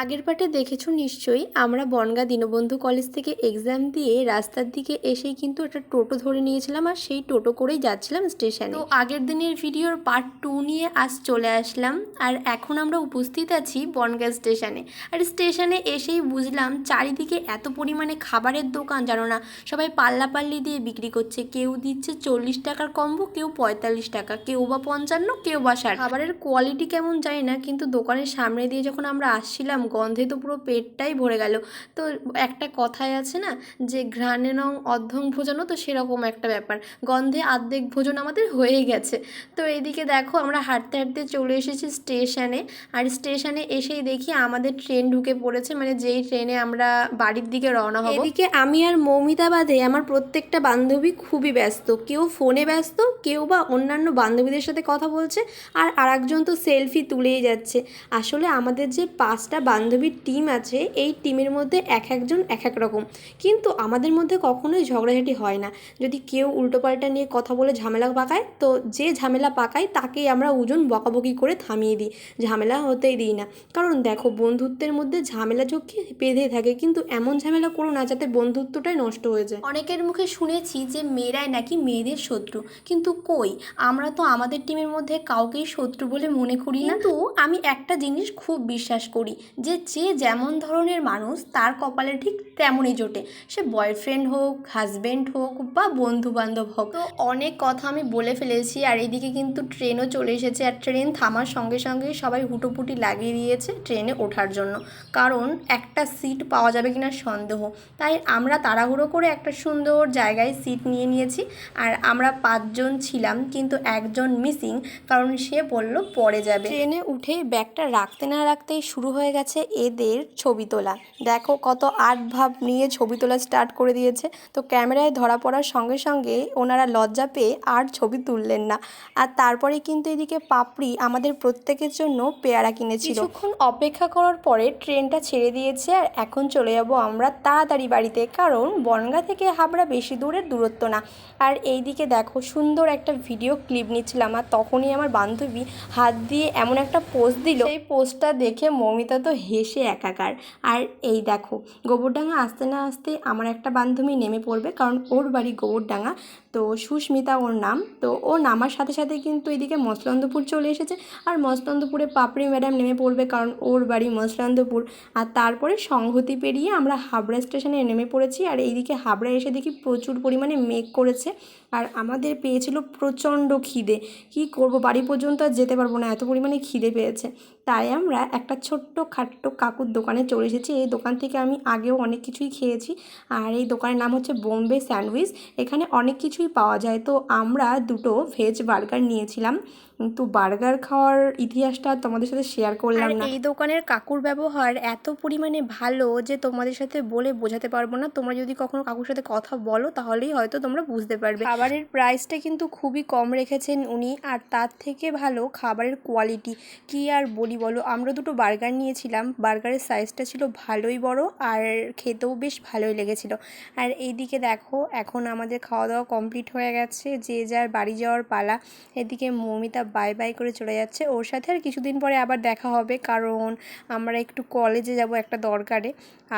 আগের পাটে দেখেছ নিশ্চয়ই আমরা বনগা দীনবন্ধু কলেজ থেকে এক্সাম দিয়ে রাস্তার দিকে এসেই কিন্তু একটা টোটো ধরে নিয়েছিলাম আর সেই টোটো করেই যাচ্ছিলাম স্টেশনে তো আগের দিনের ভিডিওর পার্ট টু নিয়ে আজ চলে আসলাম আর এখন আমরা উপস্থিত আছি বনগা স্টেশনে আর স্টেশনে এসেই বুঝলাম চারিদিকে এত পরিমাণে খাবারের দোকান জানো না সবাই পাল্লাপাল্লি দিয়ে বিক্রি করছে। কেউ দিচ্ছে চল্লিশ টাকার কম্বো কেউ পঁয়তাল্লিশ টাকা কেউ বা পঞ্চান্ন কেউ বা ষাট। খাবারের কোয়ালিটি কেমন জানি না কিন্তু দোকানের সামনে দিয়ে যখন আমরা আসছিলাম গন্ধে তো পুরো পেটটাই ভরে গেল। তো একটা কথাই আছে না যে ঘ্রাণে নং অর্ধং ভোজনও তো সেরকম একটা ব্যাপার। গন্ধে আর্ধেক ভোজন আমাদের হয়ে গেছে। তো এইদিকে দেখো আমরা হাঁটতে হাঁটতে চলে এসেছি স্টেশনে। আর স্টেশনে এসেই দেখি আমাদের ট্রেন ঢুকে পড়েছে। মানে যেই ট্রেনে আমরা বাড়ির দিকে রওনা হব। এদিকে আমি আর মৌমিতা বাদে আমার প্রত্যেকটা বান্ধবী খুবই ব্যস্ত। কেউ ফোনে ব্যস্ত, কেউ বা অন্যান্য বান্ধবীদের সাথে কথা বলছে। আর আরেকজন তো সেলফি তুলেই যাচ্ছে। আসলে আমাদের যে পাঁচটা বান্ধবীর টিম আছে এই টিমের মধ্যে এক একজন এক এক রকম। কিন্তু আমাদের মধ্যে কখনোই ঝগড়াঝাটি হয় না। যদি কেউ উল্টোপাল্টা নিয়ে কথা বলে ঝামেলা পাকায় তো যে ঝামেলা পাকায় তাকেই আমরা ওজন বকাবকি করে থামিয়ে দিই। ঝামেলা হতেই দিই না। কারণ দেখো বন্ধুত্বের মধ্যে ঝামেলা চোখে বেঁধে থাকে কিন্তু এমন ঝামেলা করো না যাতে বন্ধুত্বটাই নষ্ট হয়ে যায়। অনেকের মুখে শুনেছি যে মেয়েরাই নাকি মেয়েদের শত্রু। কিন্তু কই? আমরা তো আমাদের টিমের মধ্যে কাউকেই শত্রু বলে মনে করি না। তো আমি একটা জিনিস খুব বিশ্বাস করি যে যে যেমন ধরনের মানুষ, তার কপালে ঠিক তেমনই জোটে। সে বয়ফ্রেন্ড হোক হাজব্যান্ড হোক বা বন্ধু বান্ধব হোক। তো অনেক কথা আমি বলে ফেলেছি আর এইদিকে কিন্তু ট্রেনও চলে এসেছে আর ট্রেন থামার সঙ্গে সঙ্গে সবাই হুটোপুটি লাগিয়ে দিয়েছে ট্রেনে ওঠার জন্য। কারণ একটা সিট পাওয়া যাবে কিনা সন্দেহ। তাই আমরা তাড়াহুড়ো করে একটা সুন্দর জায়গায় সিট নিয়ে নিয়েছি আর আমরা পাঁচজন ছিলাম কিন্তু একজন মিসিং কারণ সে বলল পরে যাবে। ট্রেনে উঠেই ব্যাগটা রাখতে না রাখতেই শুরু হয়ে গেছে। এদের ছবি তোলা। দেখো কত আর্ট ভাব নিয়ে ছবি তোলা স্টার্ট করে দিয়েছে। তো ক্যামেরায় ধরা পড়ার সঙ্গে সঙ্গে ওনারা লজ্জা পেয়ে আর ছবি তুললেন না। আর তারপরে কিন্তু এদিকে পাপড়ি আমাদের প্রত্যেকের জন্য পেয়ারা কিনেছিল। কিছুক্ষণ অপেক্ষা করার পরে ট্রেনটা ছেড়ে দিয়েছে আর এখন চলে যাব আমরা তাড়াতাড়ি বাড়িতে। কারণ বনগা থেকে হাবড়া বেশি দূরের দূরত্ব না। আর এই দিকে দেখো সুন্দর একটা ভিডিও ক্লিপ নিচ্ছিলাম। আর তখনই আমার বান্ধবী হাত দিয়ে এমন একটা পোস্ট দিল। সেই পোস্টটা দেখে মমিতা তো হেসে একাকার। আর এই দেখো গোবরডাঙ্গা আসতে না আসতে আমার একটা বান্ধবী নেমে পড়বে, কারণ ওর বাড়ি গোবরডাঙ্গা তো সুস্মিতা ওর নাম। তো ও নামার সাথে সাথে কিন্তু এদিকে মসলন্দপুর চলে এসেছে। আর মসলন্দপুরে পাপড়ি ম্যাডাম নেমে পড়বে কারণ ওর বাড়ি মসলন্দপুর। আর তারপরে সংহতি পেরিয়ে আমরা হাবড়া স্টেশনে নেমে পড়েছি। আর এইদিকে হাবড়া এসে দেখি প্রচুর পরিমাণে মেঘ করেছে। আর আমাদের পেয়েছিল প্রচণ্ড খিদে। কি করব? বাড়ি পর্যন্ত আর যেতে পারব না। এত পরিমাণে খিদে পেয়েছে। তাই আমরা একটা ছোট্ট খাট্ট কাকুর দোকানে চলে এসেছি। এই দোকান থেকে আমি আগেও অনেক কিছুই খেয়েছি। আর এই দোকানের নাম হচ্ছে বোম্বে স্যান্ডউইচ। এখানে অনেক কিছুই পাওয়া যায়। তো আমরা দুটো ভেজ বার্গার নিয়েছিলাম। কিন্তু বার্গার খাওয়ার ইতিহাসটা তোমাদের সাথে শেয়ার করলাম না। এই দোকানের কাকুর ব্যবহার এত পরিমাণে ভালো যে তোমাদের সাথে বলে বোঝাতে পারব না। তোমরা যদি কখনো কাকুর সাথে কথা বলো তাহলেই হয়তো তোমরা বুঝতে পারবে। খাবারের প্রাইসটা কিন্তু খুবই কম রেখেছেন উনি আর তার থেকে ভালো খাবারের কোয়ালিটি কি আর বলি বলো আমরা দুটো বার্গার নিয়েছিলাম। বার্গারের সাইজটা ছিল ভালোই বড় আর খেতেও বেশ ভালোই লেগেছিল। আর এইদিকে দেখো এখন আমাদের খাওয়া দাওয়া কমপ্লিট হয়ে গেছে। যে যার বাড়ি যাওয়ার পালা। এদিকে মৌমিতা বাই বাই করে চলে যাচ্ছে। ওর সাথে আর কিছুদিন পরে আবার দেখা হবে, কারণ আমরা একটু কলেজে যাব একটা দরকারে।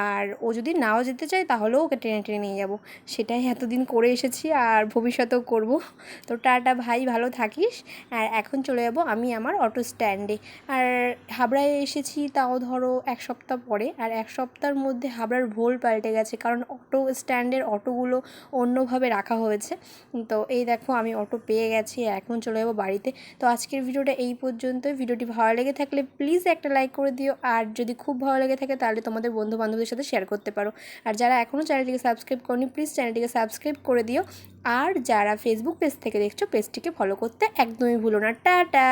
আর ও যদি নাও যেতে চায় তাহলেও ওকে টেনে টেনে নিয়ে যাব। সেটাই এতদিন করে এসেছি আর ভবিষ্যতেও করব। তো টাটা ভাই, ভালো থাকিস। আর এখন চলে যাব আমি আমার অটো স্ট্যান্ডে আর হাবড়ায় এসেছি তাও ধরো এক সপ্তাহ পরে। আর এক সপ্তাহের মধ্যে হাবড়ার ভোল পাল্টে গেছে, কারণ অটো স্ট্যান্ডের অটোগুলো অন্যভাবে রাখা হয়েছে। তো এই দেখো আমি অটো পেয়ে গেছি, এখন চলে যাব বাড়িতে। তো আজকের ভিডিওটা এই পর্যন্ত ভিডিওটি ভালো লেগে থাকলে প্লিজ একটা লাইক করে দিও। আর যদি খুব ভালো লেগে থাকে তাহলে তোমাদের বন্ধু বান্ধবদের সাথে শেয়ার করতে পারো। আর যারা এখনও চ্যানেলটিকে সাবস্ক্রাইব করনি প্লিজ চ্যানেলটিকে সাবস্ক্রাইব করে দিও। আর যারা ফেসবুক পেজ থেকে দেখছ পেজটিকে ফলো করতে একদমই ভুলো না। টাটা!